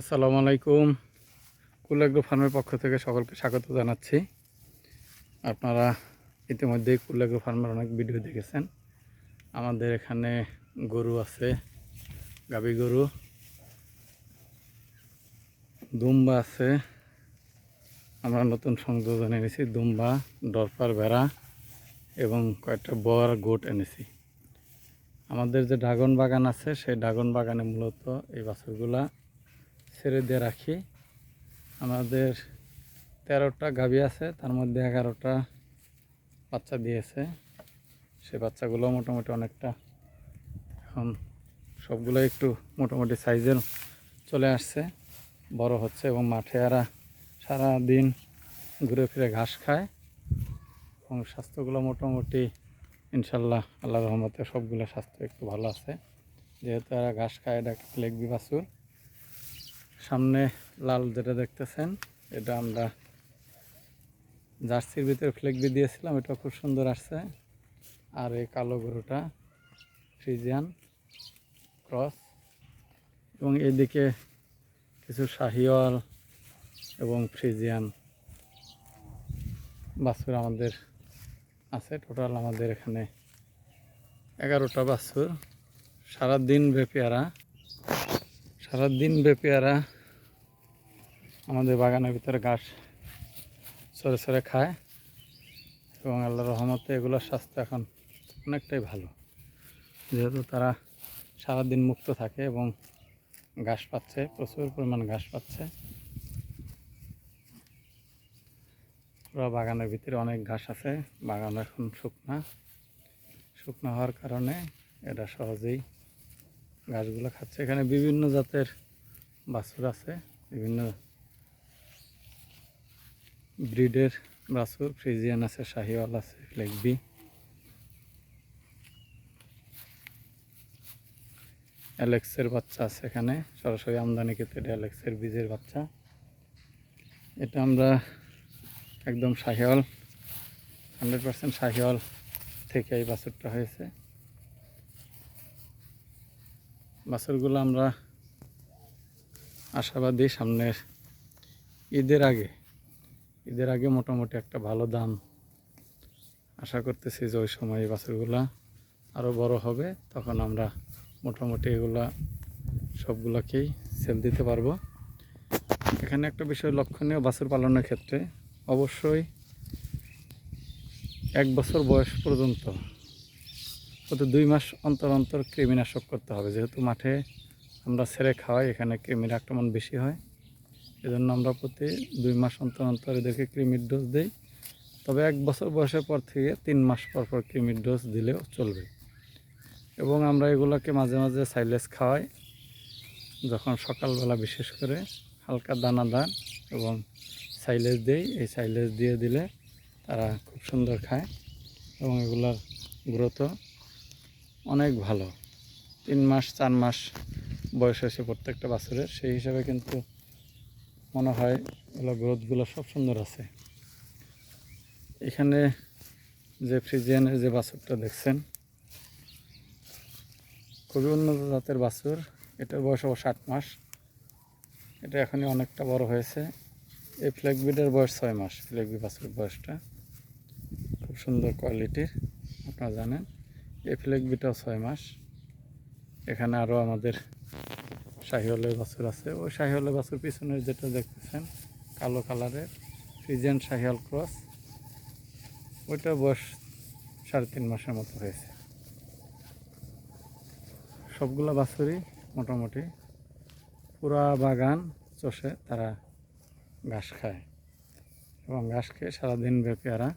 আসসালামু আলাইকুম। কুলাগ্রো ফার্মের পক্ষ থেকে সকলকে স্বাগত জানাচ্ছি। আপনারা ইতিমধ্যেই কুলাগ্রো ফার্মের অনেক ভিডিও দেখেছেন। আমাদের এখানে গরু আছে গাবি গরু, দুম্বা আছে। আমরা নতুন সংযোজন এনেছি, দুম্বা দরপার ভেড়া এবং কয়েকটা বর, গোট এনেছি। আমাদের যে ড্রাগন বাগান আছে, সেই ড্রাগন বাগানে মূলত এই বাছুরগুলা ছেড়ে দিয়ে রাখি। আমাদের তেরোটা গাভী আছে, তার মধ্যে এগারোটা বাচ্চা দিয়েছে। সে বাচ্চাগুলো মোটামুটি অনেকটা এখন সবগুলো একটু মোটামুটি সাইজের চলে আসছে। বড় হচ্ছে এবং মাঠে এরা সারা দিন ঘুরে ফিরে ঘাস খায়। এবং স্বাস্থ্যগুলো মোটামুটি ইনশাল্লাহ আল্লাহ রহমতে সবগুলো স্বাস্থ্য একটু ভালো আছে। যেহেতু এরা ঘাস খায় এটা লেগবি বাছুর। সামনে লাল যেটা দেখতেছেন, এটা আমরা জার্সির ভিতরে ফ্লেগবি দিয়েছিলাম এটা খুব সুন্দর আসছে। আর এই কালো গরুটা ফ্রিজিয়ান ক্রস। এবং এদিকে কিছু শাহিওয়াল এবং ফ্রিজিয়ান বাছুর আমাদের আছে। টোটাল আমাদের এখানে এগারোটা বাছুর, সারাদিন ব্যাপী এরা সারাদিন ব্যাপী এরা আমাদের বাগানের ভিতরে ঘাস সরে সরে খায় এবং আল্লাহ রহমতে এগুলোর স্বাস্থ্য এখন অনেকটাই ভালো। যেহেতু তারা সারাদিন মুক্ত থাকে এবং ঘাস পাচ্ছে, প্রচুর পরিমাণ ঘাস পাচ্ছে। পুরো বাগানের ভিতরে অনেক ঘাস আছে, বাগান এখন শুকনা। শুকনা হওয়ার কারণে এটা সহজেই ঘাসগুলো খাচ্ছে। এখানে বিভিন্ন জাতের বাছুর আছে, বিভিন্ন ব্রিডের বাছুর, ফ্রিজিয়ান আছে, শাহিওয়াল আছে লেগবি অ্যালেক্সের বাচ্চা আছে এখানে, সরাসরি আমদানিকৃত এটা অ্যালেক্সের বীজের বাচ্চা। এটা আমরা একদম শাহিওয়াল হান্ড্রেড পার্সেন্ট শাহিওয়াল থেকে এই বাছুরটা হয়েছে। বাছুরগুলো আমরা আশাবাদী সামনের ঈদের আগে ঈদের আগে মোটামুটি একটা ভালো দাম আশা করতেছি যে ওই সময় এই বাছুরগুলা আরও বড় হবে। তখন আমরা মোটামুটি এগুলা সবগুলোকেই সেল দিতে পারব। এখানে একটা বিষয় লক্ষণীয়, বাছুর পালনের ক্ষেত্রে অবশ্যই এক বছর বয়স পর্যন্ত প্রতি দুই মাস অন্তর অন্তর কৃমিনাশক করতে হবে। যেহেতু মাঠে আমরা ছেড়ে খাওয়াই, এখানে কৃমির আক্রমণ বেশি হয়। এজন্য আমরা প্রতি দুই মাস অন্তর অন্তর এদেরকে কৃমির ডোজ দিই। তবে এক বছর বয়সের পর থেকে তিন মাস পর পর কৃমির ডোজ দিলেও চলবে। এবং আমরা এগুলোকে মাঝে মাঝে সাইলেজ খাওয়াই, যখন সকালবেলা বিশেষ করে হালকা দানাদার এবং সাইলেজ দেই। এই সাইলেজ দিয়ে দিলে তারা খুব সুন্দর খায় এবং এগুলোর গ্রোথও অনেক ভালো। তিন মাস, চার মাস বয়স হয়েছে প্রত্যেকটা বাছুরের। সেই হিসাবে কিন্তু মনে হয় এগুলো গ্রোথগুলো সব সুন্দর আছে। এখানে যে ফ্রিজিয়ানের যে বাছুরটা দেখছেন, খুবই উন্নত জাতের বাছুর। এটার বয়স অবশ্য ষাট মাস। এটা এখনই অনেকটা বড় হয়েছে। এই ফ্ল্যাগবিডের বয়স ছয় মাস, ফ্ল্যাগবি বাছুরের বয়সটা। খুব সুন্দর কোয়ালিটির, আপনারা জানেন। এই ফ্ল্যাগবিটাও ছয় মাস। এখানে আরও আমাদের শাহিওয়ালের বাছুর আছে। ওই শাহিওয়ালের বাছুর পিছনের যেটা দেখতেছেন, কালো কালারের ফ্রিজিয়ান শাহিওয়াল ক্রস। ওইটা বয়স সাড়ে তিন মাসের মতো হয়েছে। সবগুলো বাছুরই মোটামুটি পুরা বাগান চষে তারা ঘাস খায় এবং ঘাস খেয়ে সারাদিন ব্যাপী এরা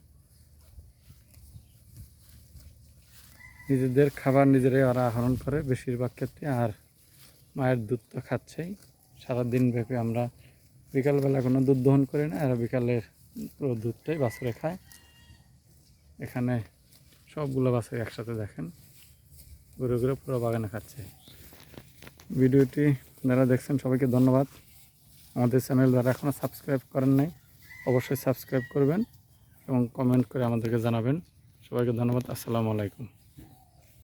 নিজেদের খাবার নিজেরাই ওরা আহরণ করে বেশিরভাগ ক্ষেত্রে, আর মায়ের দুধ তো খাচ্ছেই। সারাদিন ব্যাপী আমরা বিকালবেলা কোনো দুধ দহন করি না, এরা বিকালের পুরো দুধটাই বাছুরে খায়। এখানে সবগুলো বাছুর একসাথে দেখেন, ঘুরে ঘুরে পুরো বাগানে খাচ্ছে। ভিডিওটি যারা দেখছেন, সবাইকে ধন্যবাদ। আমাদের চ্যানেল যারা এখনও সাবস্ক্রাইব করেন নাই, অবশ্যই সাবস্ক্রাইব করবেন এবং কমেন্ট করে আমাদেরকে জানাবেন। সবাইকে ধন্যবাদ, আসসালামু আলাইকুম।